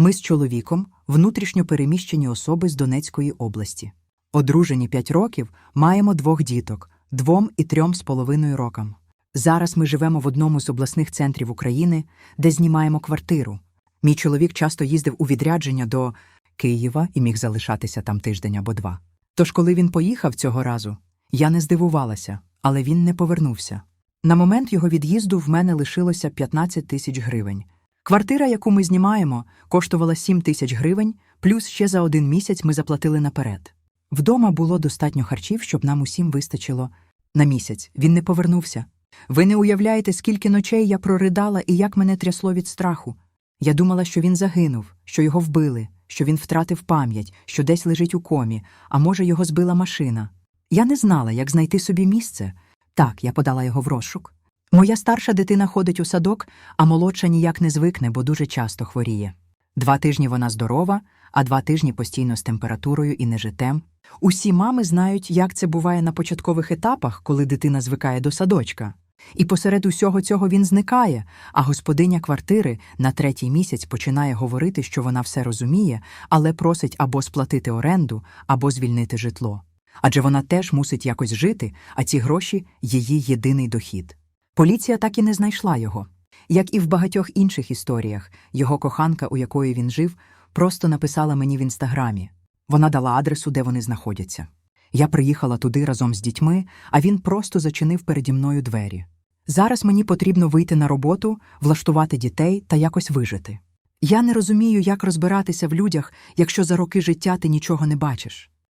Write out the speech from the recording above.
Ми з чоловіком внутрішньо переміщені особи з Донецької області. Одружені п'ять років, маємо двох діток двом і трьом з половиною рокам. Зараз ми живемо в одному з обласних центрів України, де знімаємо квартиру. Мій чоловік часто їздив у відрядження до Києва і міг залишатися там тиждень або два. Тож, коли він поїхав цього разу, я не здивувалася, але він не повернувся. На момент його від'їзду в мене лишилося 15 тисяч гривень. Квартира, яку ми знімаємо, коштувала 7 тисяч гривень, плюс ще за один місяць ми заплатили наперед. Вдома було достатньо харчів, щоб нам усім вистачило на місяць. Він не повернувся. Ви не уявляєте, скільки ночей я проридала і як мене трясло від страху. Я думала, що він загинув, що його вбили, що він втратив пам'ять, що десь лежить у комі, а може, його збила машина. Я не знала, як знайти собі місце. Так, я подала його в розшук. Моя старша дитина ходить у садок, а молодша ніяк не звикне, бо дуже часто хворіє. Два тижні вона здорова, а два тижні постійно з температурою і нежитем. Усі мами знають, як це буває на початкових етапах, коли дитина звикає до садочка. І посеред усього цього він зникає, а господиня квартири на третій місяць починає говорити, що вона все розуміє, але просить або сплатити оренду, або звільнити житло. Адже вона теж мусить якось жити, а ці гроші її єдиний дохід. Поліція так і не знайшла його. Як і в багатьох інших історіях, його коханка, у якої він жив, просто написала мені в інстаграмі. Вона дала адресу, де вони знаходяться. Я приїхала туди разом з дітьми, а він просто зачинив переді мною двері. Зараз мені потрібно вийти на роботу, влаштувати дітей та якось вижити. Я не розумію, як розбиратися в людях, якщо за роки життя ти нічого не бачиш.